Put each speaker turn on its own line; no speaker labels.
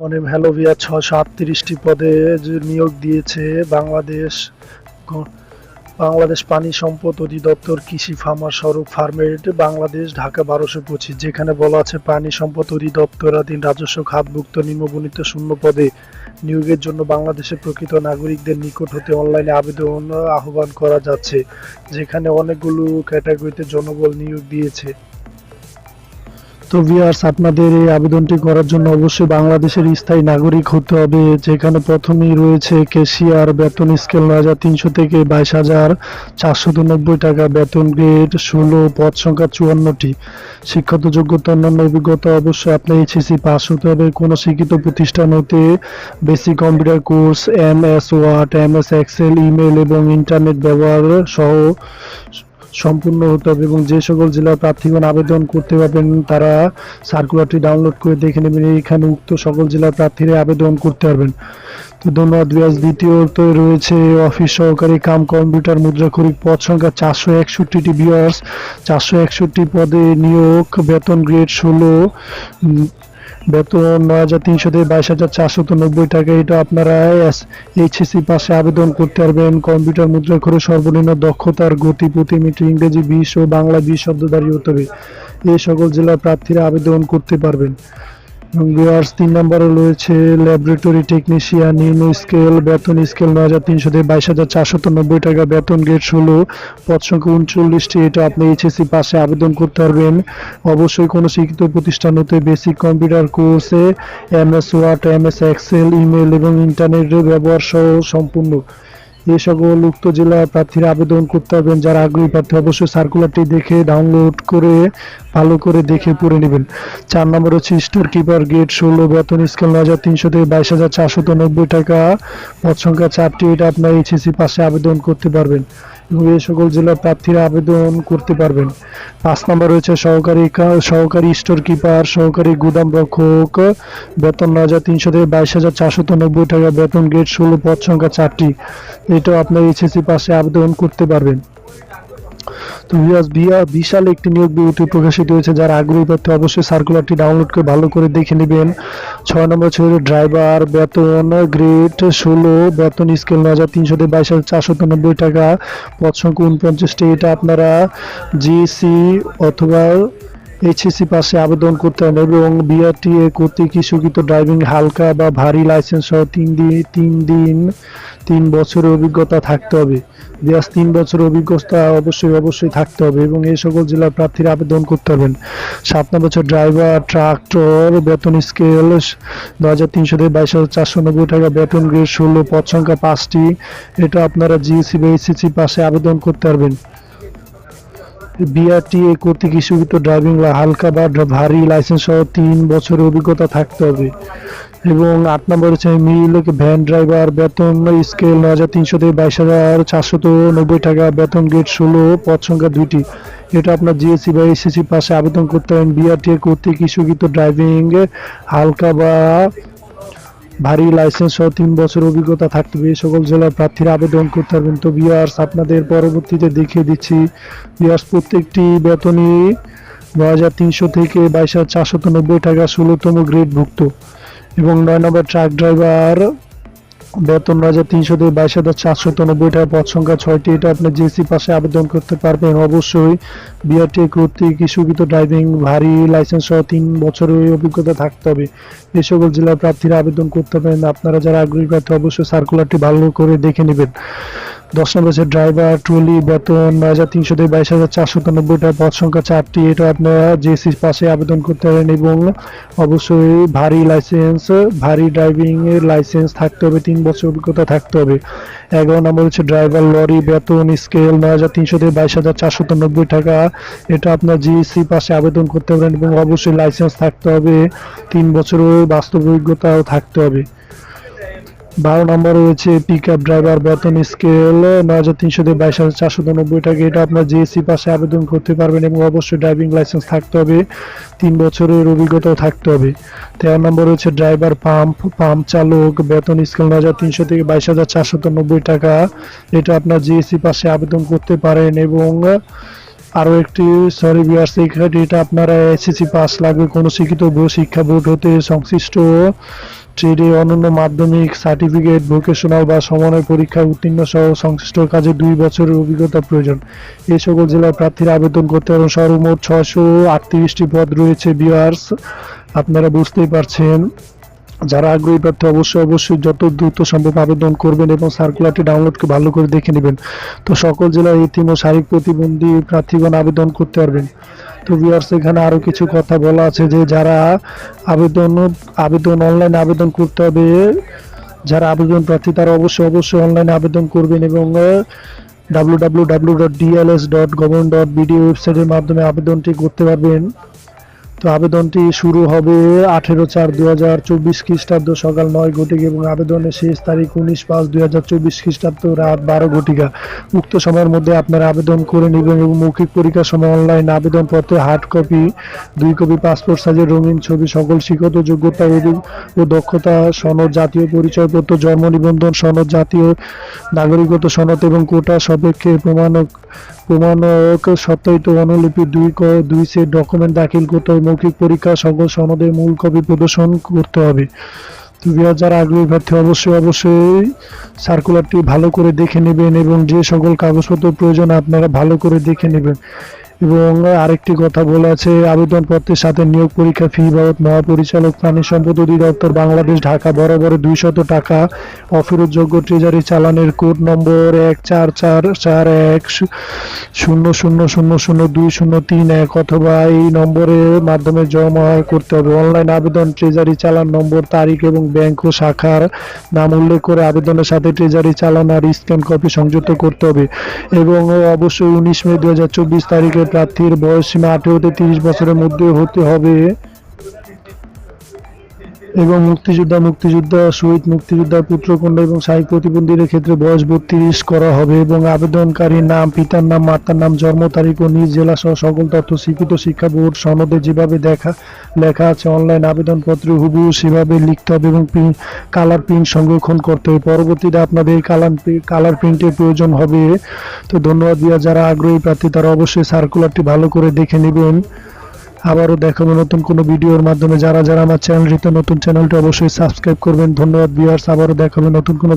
অনিম হ্যালোভিয়া ছশো আটত্রিশটি পদে নিয়োগ দিয়েছে বাংলাদেশ বাংলাদেশ পানি সম্পদ অধিদপ্তর কৃষি ফার্মার সড়ক ফার্মেট বাংলাদেশ ঢাকা বারোশো পঁচিশ, যেখানে বলা আছে পানি সম্পদ অধিদপ্তর অধিদপ্তরাধীন রাজস্ব খাতভুক্ত নিম্নবর্ণিত শূন্য পদে নিয়োগের জন্য বাংলাদেশের প্রকৃত নাগরিকদের নিকট হতে অনলাইনে আবেদন, আহ্বান করা যাচ্ছে, যেখানে অনেকগুলো ক্যাটাগরিতে জনবল নিয়োগ দিয়েছে। তো ভিউয়ার্স আপনাদের এই আবেদনটি করার জন্য অবশ্যই বাংলাদেশের স্থায়ী নাগরিক হতে হবে, যেখানে প্রথমেই রয়েছে কেশিয়ার বেতন স্কেল নয় হাজার তিনশো থেকে বাইশ হাজার চারশো টাকা। বেতন গ্রেড ষোলো, পদ সংখ্যা চুয়ান্নটি। শিক্ষাগত যোগ্যতা, অন্যান্য অভিজ্ঞতা অবশ্যই আপনার এইচএসসি পাস হতে হবে। কোনো শিক্ষিত প্রতিষ্ঠান হতে basic computer course M S Word M S Excel email এবং ইন্টারনেট ব্যবহার সহ সম্পূর্ণ হতে হবে এবং যে সকল জেলার প্রার্থীগণ আবেদন করতে পারবেন, তারা সার্কুলারটি ডাউনলোড করে দেখে নেবেন, এইখানে উক্ত সকল জেলার প্রার্থীরা আবেদন করতে পারবেন। তো ধন্যবাদ বিয়াস। দ্বিতীয়ত রয়েছে অফিস সহকারী কাম কম্পিউটার মুদ্রাক্ষরিক পদ সংখ্যা চারশো একষট্টিটি বিয়ার্স। চারশো একষট্টি পদে নিয়োগ, বেতন গ্রেড ষোলো বেতন নয় হাজার তিনশো থেকে বাইশ হাজার চারশত নব্বই টাকা, এটা আপনারা এইচএসসি পাশে আবেদন করতে পারবেন। কম্পিউটার মুদ্রা করে সর্বনিম্ন দক্ষতার গতি প্রতি মিটার ইংরেজি, বিশ ও বাংলা বিশ দাঁড়িয়ে হতে হবে। এই সকল জেলার প্রার্থীরা আবেদন করতে পারবেন। এবং ভিউয়ার্স তিন নম্বরে রয়েছে ল্যাবরেটরি টেকনিশিয়ান নিম্ন স্কেল বেতন স্কেল নয় হাজার তিনশো থেকে বাইশ হাজার চারশত নব্বই টাকা। বেতন গ্রেড ষোলো, পদ সংখ্যা উনচল্লিশটি, এটা আপনি এইচএসসি পাশে আবেদন করতে পারবেন। অবশ্যই কোনো শিক্ষিত প্রতিষ্ঠান হতে বেসিক কম্পিউটার কোর্সে M S Word M S Excel email এবং ইন্টারনেটের ব্যবহার সহ সম্পূর্ণ। এই সকল উক্ত জেলার প্রার্থীরা আবেদন করতে পারবেন যারা আগ্রহী প্রার্থী, অবশ্যই সার্কুলারটি দেখে ডাউনলোড করে, ভালো করে দেখে পড়ে নেবেন। চার নম্বর হচ্ছে স্টোর কিপার গেট ষোলো, বেতন স্কেল নয় হাজার তিনশো থেকে বাইশ হাজার চারশত নব্বই টাকা। পদ সংখ্যা চারটি, এটা আপনার এইচএসি পাশে আবেদন করতে পারবেন এবং এই সকল জেলার প্রার্থীরা আবেদন করতে পারবেন। পাঁচ নম্বর রয়েছে সহকারী সহকারী স্টোর কিপার সহকারী গুদাম রক্ষক, বেতন নয় হাজার তিনশো থেকে বাইশ হাজার চারশত নব্বই টাকা, বেতন গেট ষোলো, পদ সংখ্যা চারটি। এটাও আপনার এইচএসসি পাশে আবেদন করতে পারবেন। তো বিশাল একটি নিয়োগ বিজ্ঞপ্তি প্রকাশিত হয়েছে, যারা আগ্রহী প্রার্থী অবশ্যই সার্কুলারটি ডাউনলোড করে ভালো করে দেখে নেবেন। ছয় নম্বর ছিল ড্রাইভার বেতন গ্রেড ষোলো, বেতন স্কেল নয় হাজার তিনশো থেকে বাইশ হাজার চারশত নব্বই টাকা, পদ সংখ্যা উনপঞ্চাশটি। এটা আপনারা জিসি অথবা এইচএসসি পাশে আবেদন করতে হবে এবং বিআরটিএ কর্তৃক ইস্যুকৃত ড্রাইভিং হালকা বা ভারী লাইসেন্স সহ তিন দিন তিন দিন, তিন বছরের অভিজ্ঞতা থাকতে হবে। বিয়াস তিন বছরের অভিজ্ঞতা অবশ্যই অবশ্যই থাকতে হবে এবং এই সকল জেলার প্রার্থীরা আবেদন করতে হবেন সাত হচ্ছে ড্রাইভার, ট্রাক্টর, বেতন স্কেল দু হাজার তিনশো থেকে বাইশ হাজার চারশো নব্বই টাকা বেতন গ্রেড ষোলো পদ সংখ্যা পাঁচটি। এটা আপনারা জিএসসি বা এইচএসসি পাশে আবেদন করতে পারবেন। বিআরটিএ কর্তৃক ইস্যুকৃত ড্রাইভিং হালকা বা ভারী লাইসেন্স সহ তিন বছরের অভিজ্ঞতা থাকতে হবে। এবং আট নম্বর হচ্ছে মিল ভ্যান ড্রাইভার বেতন স্কেল নয় হাজার তিনশো থেকে বাইশ হাজার চারশত নব্বই টাকা, বেতন গেট ষোলো, পদ সংখ্যা দুইটি। এটা আপনার জিএসসি বা এসএসসি পাশে আবেদন করতে পারেন। বিআরটিএ কর্তৃক ইস্যুকৃত ড্রাইভিং হালকা বা ভারী লাইসেন্স সহ তিন বছর অভিজ্ঞতা থাকতে হবে। সকল জেলার প্রার্থীরা আবেদন করতে পারবেন। তো বিয়ার্স আপনাদের পরবর্তীতে দেখিয়ে দিচ্ছি। বিয়ার্স প্রত্যেকটি বেতনই নয় হাজার তিনশো থেকে বাইশ হাজার চারশো নব্বই টাকা ষোলোতম গ্রেড ভুক্ত। এবং নয় নম্বর ট্রাক ড্রাইভার বেতন রাজা তিনশো থেকে বাইশ হাজার চারশো তিরানব্বই টাকা, পদ সংখ্যা ছয়টি। এটা আপনি জিএসসি পাশে আবেদন করতে পারবেন। অবশ্যই বিআরটি কর্তৃক ইস্যুকৃত ড্রাইভিং, ভারী লাইসেন্স সহ তিন বছরের অভিজ্ঞতা থাকতে হবে। এই সকল জেলার প্রার্থীরা আবেদন করতে পারেন। আপনারা যারা আগ্রহী প্রার্থী, অবশ্যই সার্কুলারটি ভালো করে দেখে নেবেন। দশ নম্বর হচ্ছে ড্রাইভার ট্রলি বেতন নয় হাজার তিনশো থেকে বাইশ হাজার চারশো নব্বই টাকা পদ সংখ্যা চারটি। এটা আপনারা জেসির পাশে আবেদন করতে পারেন এবং অবশ্যই ভারী লাইসেন্স ভারী ড্রাইভিং এর লাইসেন্স থাকতে হবে, তিন বছর অভিজ্ঞতা থাকতে হবে। এগারো নম্বর হচ্ছে ড্রাইভার লরি বেতন স্কেল নয় হাজার তিনশো থেকে বাইশ হাজার চারশত নব্বই টাকা। এটা আপনার জিএসসি পাশে আবেদন করতে পারেন এবং অবশ্যই লাইসেন্স থাকতে হবে। তিন বছরের বাস্তব অভিজ্ঞতাও থাকতে হবে। বারো নম্বর রয়েছে পিক আপ ড্রাইভার বেতন স্কেল নয় হাজার তিনশো থেকে বাইশ হাজার চারশো নব্বই টাকা। এটা আপনার জিএসসি পাশে আবেদন করতে পারবেন এবং অবশ্যই ড্রাইভিং লাইসেন্স থাকতে হবে। তিন বছরের অভিজ্ঞতাও থাকতে হবে। তেরো নম্বর রয়েছে ড্রাইভার পাম্প পাম্প চালক, বেতন স্কেল নয় হাজার তিনশো থেকে বাইশ হাজার চারশো নব্বই টাকা। এটা আপনার জিএসসি পাশে আবেদন করতে পারেন এবং আরও একটি সরি বিয়ার্স এখানে এটা আপনারা এসএসসি পাস লাগবে, কোনো শিক্ষিত শিক্ষা বোর্ড হতে সংশ্লিষ্ট ট্রেডে অনন্য মাধ্যমিক সার্টিফিকেট ভোকেশনাল বা সমন্বয় পরীক্ষা উত্তীর্ণ সহ সংশ্লিষ্ট কাজে দুই বছরের অভিজ্ঞতা প্রয়োজন। এই সকল জেলার প্রার্থীরা আবেদন করতে পারেন। সর্বমোট ছশো আটত্রিশটি পদ রয়েছে বিয়ার্স আপনারা বুঝতেই পারছেন। যারা আগ্রহী প্রার্থী, অবশ্যই অবশ্যই যত দ্রুত সম্ভব আবেদন করবেন এবং সার্কুলারটি ডাউনলোডকে ভালো করে দেখে নেবেন। তো সকল জেলার ইতিম ও শারীরিক প্রতিবন্ধী প্রার্থীগণ আবেদন করতে পারবেন। তো ভিউয়ার্স এখানে আরও কিছু কথা বলা আছে যে যারা আবেদন আবেদন অনলাইনে আবেদন করতে হবে, যারা আবেদন প্রার্থী, তারা অবশ্যই অবশ্যই অনলাইনে আবেদন করবেন এবং W W W dot DLS dot government dot BD ওয়েবসাইটের মাধ্যমে আবেদনটি করতে পারবেন। তো আবেদনটি শুরু হবে আঠেরো চার দু হাজার চব্বিশ খ্রিস্টাব্দ সকাল নয় ঘটিকা এবং আবেদনের শেষ তারিখ উনিশ পাঁচ দুই হাজার চব্বিশ খ্রিস্টাব্দ রাত বারো ঘটিকা। উক্ত সময়ের মধ্যে আপনারা আবেদন করে নেবেন এবং মৌখিক পরীক্ষার সময় অনলাইন আবেদনপত্রে হার্ড কপি, দুই কপি পাসপোর্ট সাইজের রঙিন ছবি, সকল শিক্ষত যোগ্যতা ও- দক্ষতা, সনদ, জাতীয় পরিচয়পত্র, জন্ম নিবন্ধন, সনদ, জাতীয় নাগরিকত্ব সনদ এবং কোটা সাপেক্ষে প্রমাণক প্রমাণক সত্যায়িত অনুলিপি দুই ক দুই সেট ডকুমেন্ট দাখিল করতে হবে। মৌখিক পরীক্ষা, সকল সনদের মূল কপি প্রদর্শন করতে হবে। তো যারা আগ্রহী প্রার্থী, অবশ্যই অবশ্যই সার্কুলারটি ভালো করে দেখে নেবেন এবং যে সকল কাগজপত্র প্রয়োজন আপনারা ভালো করে দেখে নেবেন। এবং আরেকটি কথা বলা আছে, আবেদনপত্রের সাথে নিয়োগ পরীক্ষা ফি বাবদ মহাপরিচালক প্রাণী সম্পদ অধিদপ্তর বাংলাদেশ ঢাকা বরাবর দুইশত টাকা অফেরতযোগ্য ট্রেজারি চালানের কোড নম্বর এক চার চার চার এক শূন্য শূন্য শূন্য শূন্য দুই শূন্য তিন এক অথবা এই নম্বরের মাধ্যমে জমা করতে হবে। অনলাইন আবেদন, ট্রেজারি চালান নম্বর, তারিখ এবং ব্যাংক ও শাখার নাম উল্লেখ করে আবেদনের সাথে ট্রেজারি চালান আর স্ক্যান কপি সংযুক্ত করতে হবে এবং অবশ্যই উনিশ মে দু হাজার চব্বিশ তারিখে প্রার্থীর বয়স সীমা আঠেরো থেকে তিরিশ বছরের মধ্যে হতে হবে। এবং মুক্তিযোদ্ধা মুক্তিযোদ্ধা, শহীদ, মুক্তিযোদ্ধা, পুত্রকন্যা এবং সাহিক প্রতিবন্ধীদের ক্ষেত্রে বয়স বত্রিশ করা হবে এবং আবেদনকারীর নাম, পিতার নাম, মাতার নাম, জন্ম তারিখ ও নিজ জেলা সহ সকল তথ্য স্বীকৃত শিক্ষা বোর্ড সনদে যেভাবে দেখা, লেখা আছে অনলাইন আবেদনপত্রে হুবহু সেভাবে লিখতে হবে এবং কালার প্রিন্ট সংরক্ষণ করতে হবে। পরবর্তীতে আপনাদের কালার কালার প্রিন্টের প্রয়োজন হবে। তো ধন্যবাদ দিয়া যারা আগ্রহী প্রার্থী তারা অবশ্যই সার্কুলারটি ভালো করে দেখে নেবেন। আবারও দেখাবো নতুন কোনো ভিডিওর মাধ্যমে। যারা যারা আমার চ্যানেলটিতে নতুন, চ্যানেলটি অবশ্যই সাবস্ক্রাইব করবেন। ধন্যবাদ ভিউয়ার্স, আবারও দেখাবো নতুন কোনো